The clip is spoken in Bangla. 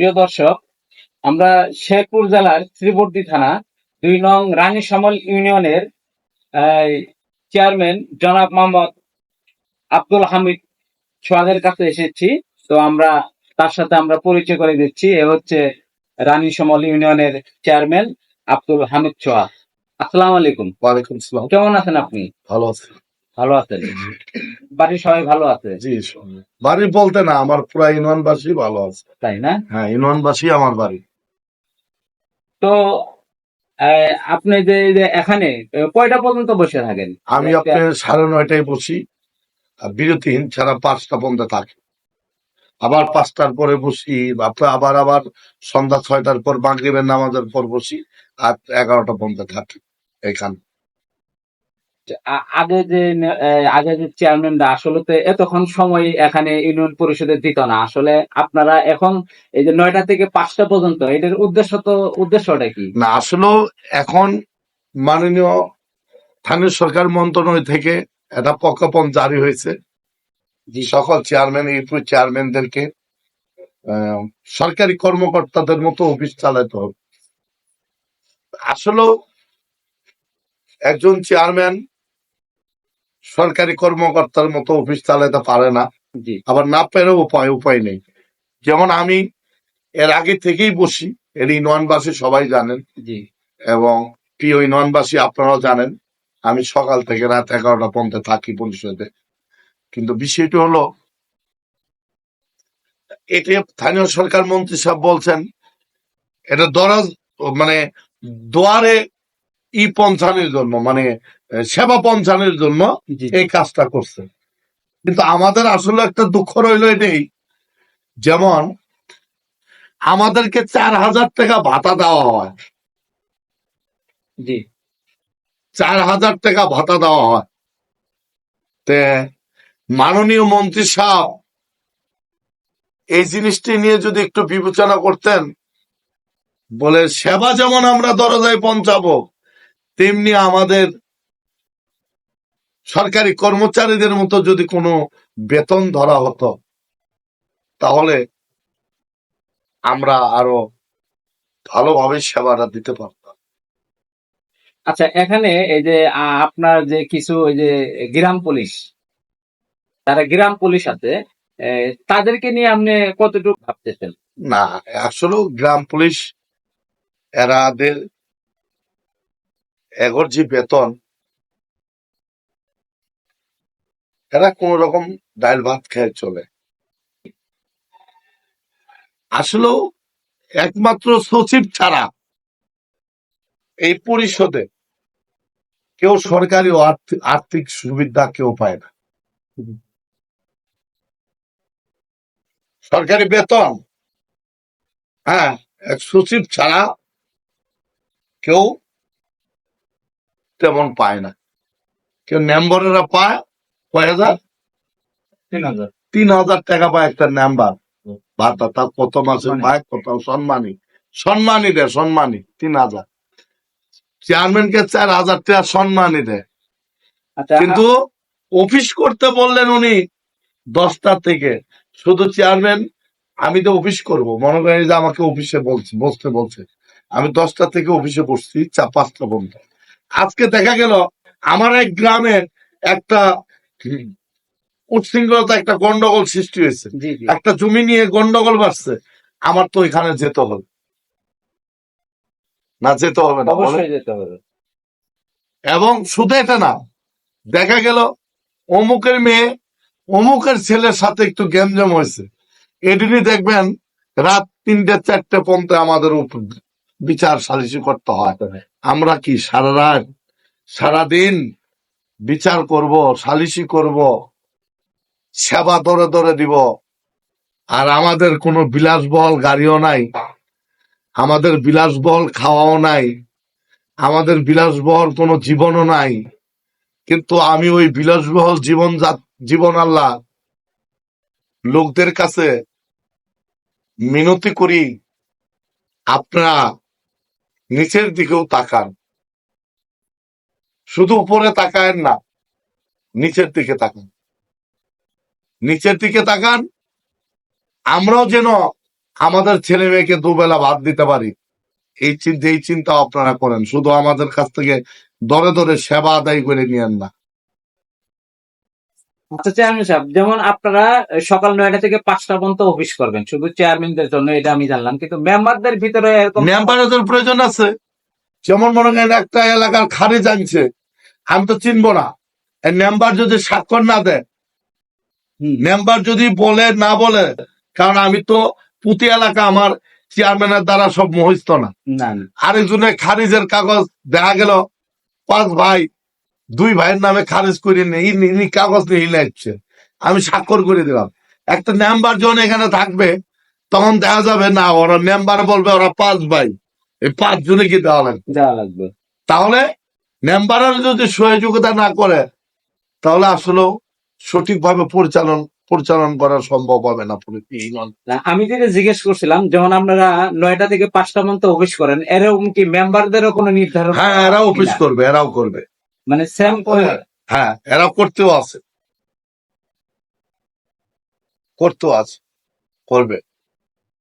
প্রিয় দর্শক আমরা শেরপুর জেলার শ্রীবর্দী থানা দুই নং রানী সমল ইউনিয়নের চেয়ারম্যান জনাব মোহাম্মদ আব্দুল হামিদ সোহাগের কাছে এসেছি। তো আমরা তার সাথে আমরা পরিচয় করে দিচ্ছি। এ হচ্ছে রানী সমল ইউনিয়নের চেয়ারম্যান আব্দুল হামিদ সোহাগ আসসালামু আলাইকুম। ওয়ালাইকুম সালাম কেমন আছেন আপনি? ভালো আছে। ভালো আছেন বাড়ির সবাই ভালো আছে? জি বাড়ি বলতে না আমার পুরা ইউনিয়নবাসী ভালো আছে। তাই না? হ্যাঁ ইউনিয়নবাসী আমার বাড়ি। তো আপনি যে এখানে কয়টা পর্যন্ত বসে থাকেন? আমি আপনার সাড়ে নয়টায় বসি আর বিরতিহীন ছাড়া পাঁচটা পর্যন্ত থাকি। আবার পাঁচটার পরে বসি আবার আবার সন্ধ্যা ছয়টার পর মাগরিবের নামাজের পর বসি আর এগারোটা পর্যন্ত থাকি এখানে। আগে যে আগে যে চেয়ারম্যানরা আসলে তো এতক্ষণ সময় এখানে ইউনিয়ন পরিষদে দিত না। আসলে আপনারা এখন এই যে নয়টা থেকে পাঁচটা পর্যন্ত এটার উদ্দেশ্য তো উদ্দেশ্যটা কি? না আসলেও এখন মাননীয় স্থানীয় সরকার মন্ত্রণালয় থেকে একটা প্রজ্ঞাপন জারি হয়েছে। জি। সকল চেয়ারম্যান ইউপি চেয়ারম্যানদেরকে সরকারি কর্মকর্তাদের মতো অফিস চালাতে হবে। আসলেও একজন চেয়ারম্যান সরকারি কর্মকর্তার মতো অফিস চালাতে পারে না। আবার না পেরেও উপায় উপায় নেই। যেমন আমি এর আগে থেকেই বসি এর ইউনিয়নবাসী সবাই জানেন। এবং প্রিয় ইউনিয়নবাসী আপনারাও জানেন আমি সকাল থেকে রাত এগারোটা পর্যন্ত থাকি পরিষদে কিন্তু বিষয়টি হলো এটি স্থানীয় সরকার মন্ত্রী সাহেব বলছেন এটা দরাজ মানে দোয়ারে ই পঞ্চানের জন্য মানে সেবা পঞ্চানের জন্য এই কাজটা করছে। কিন্তু আমাদের আসলে একটা দুঃখ রইল এটাই। যেমন আমাদেরকে চার হাজার টাকা ভাতা দেওয়া হয়। জি। চার হাজার টাকা ভাতা দেওয়া হয়। তে মাননীয় মন্ত্রী সাহেব এই জিনিসটি নিয়ে যদি একটু বিবেচনা করতেন বলে সেবা যেমন আমরা দরজায় পৌঁছাবো তেমনি আমাদের সরকারি কর্মচারীদের মতো যদি কোনো বেতন ধরা হতো তাহলে আমরা আরও ভালোভাবে সেবাটা দিতে পারতাম। আচ্ছা এখানে এই যে আপনার যে কিছু ওই যে গ্রাম পুলিশ তারা গ্রাম পুলিশ আছে তাদেরকে নিয়ে আপনি কতটুকু ভাবতেছেন? না আসলে গ্রাম পুলিশ এরাদের এগর যে বেতন এরা কোন রকম ডাল ভাত খেয়ে চলে। আসলেও একমাত্র সচিব ছাড়া এই পরিষদে কেউ সরকারি আর্থিক- সুবিধা কেউ পায় না। সরকারি বেতন হ্যাঁ এক সচিব ছাড়া কেউ তেমন পায় না। কেউ মেম্বারেরা পায় কয় হাজার? তিন হাজার। তিন হাজার টাকা পায় একটা নাম্বার। ভাতা তার কত মাসে সম্মানী। কত সম্মানী। সম্মানী দেয় সম্মানী তিন হাজার। চেয়ারম্যানকে চার হাজার টাকা সম্মানী দেয় আচ্ছা কিন্তু অফিস করতে বললেন উনি দশটা থেকে। শুধু চেয়ারম্যান আমি তো অফিস করব। মনে করেন যে আমাকে অফিসে বলছে বসতে বলছে। আমি দশটা থেকে অফিসে বসছি চা পাঁচটা পর্যন্ত। আজকে দেখা গেল আমার এক গ্রামে একটা উচ্ছৃঙ্খলতা একটা গন্ডগোল সৃষ্টি হয়েছে। একটা জমি নিয়ে গন্ডগোল বাড়ছে আমার তো এখানে যেতে হবে। না যেতে হবে না অবশ্যই যেতে হবে। এবং শুধু এটা না দেখা গেল অমুকের মেয়ে অমুকের ছেলের সাথে একটু গ্যাঞ্জাম হয়েছে। এদিনই দেখবেন রাত তিনটে চারটে পর্যন্ত আমাদের উপর বিচার সালিসি করতে হয়। আমরা কি সারা রাত সারাদিন বিচার করব সালিসি করব, সেবা দরে দরে দিব। আর আমাদের কোনো বিলাসবহল গাড়িও নাই, আমাদের বিলাসবহল খাওয়াও নাই, আমাদের বিলাসবহল কোনো জীবনও নাই। কিন্তু আমি ওই বিলাসবহল জীবন জীবন আল্লাহ লোকদের কাছে মিনতি করি, আপনারা নিচের দিকেও তাকান। শুধু উপরে তাকায়েন না নিচের দিকে তাকান। নিচের দিকে তাকান আমরাও যেন আমাদের ছেলে মেয়েকে দুবেলা ভাত দিতে পারি। এই চিন্তা এই চিন্তা আপনারা করেন শুধু আমাদের কাছ থেকে দরে দরে সেবা আদায় করে নিয়েন না। আচ্ছা চেয়ারম্যান সাহেব যেমন আপনারা সকাল নয়টা থেকে পাঁচটা পর্যন্ত অফিস করবেন শুধু চেয়ারম্যানদের জন্য এটা আমি জানলাম কিন্তু মেম্বারদের ভিতরে মেম্বারদের প্রয়োজন আছে। যেমন মনে করেন একটা এলাকার খারিজ আনছে আমি তো চিনবো না। মেম্বার যদি স্বাক্ষর না দেয় মেম্বার যদি বলে না বলে কারণ আমি তো পুঁতি এলাকা আমার চেয়ারম্যানের দ্বারা সব মহিত না। আরেকজনের খারিজের কাগজ দেখা গেল পাঁচ ভাই দুই ভাইয়ের নামে খারিজ করে ইনি কাগজ নিয়ে হিলাচ্ছে আমি স্বাক্ষর করে দিলাম। একটা মেম্বার যখন এখানে থাকবে তখন দেখা যাবে না ওরা মেম্বার বলবে ওরা পাঁচ ভাই। এই পাঁচ জনে কি দেওয়া লাগবে? দেওয়া লাগবে। তাহলে মেম্বারের যদি সহযোগিতা না করে তাহলে আসলে সঠিকভাবে পরিচালন পরিচালন করা সম্ভব হবে না আমি যেটা জিজ্ঞেস করছিলাম যখন আপনারা নয়টা থেকে পাঁচটা পর্যন্ত অফিস করেন এরকম কি মেম্বারদেরও কোনো নির্ধারণ হ্যাঁ এরাও অফিস করবে এরাও করবে। মানে সেম হ্যাঁ এরা করতেও আছে। করতেও আছে করবে।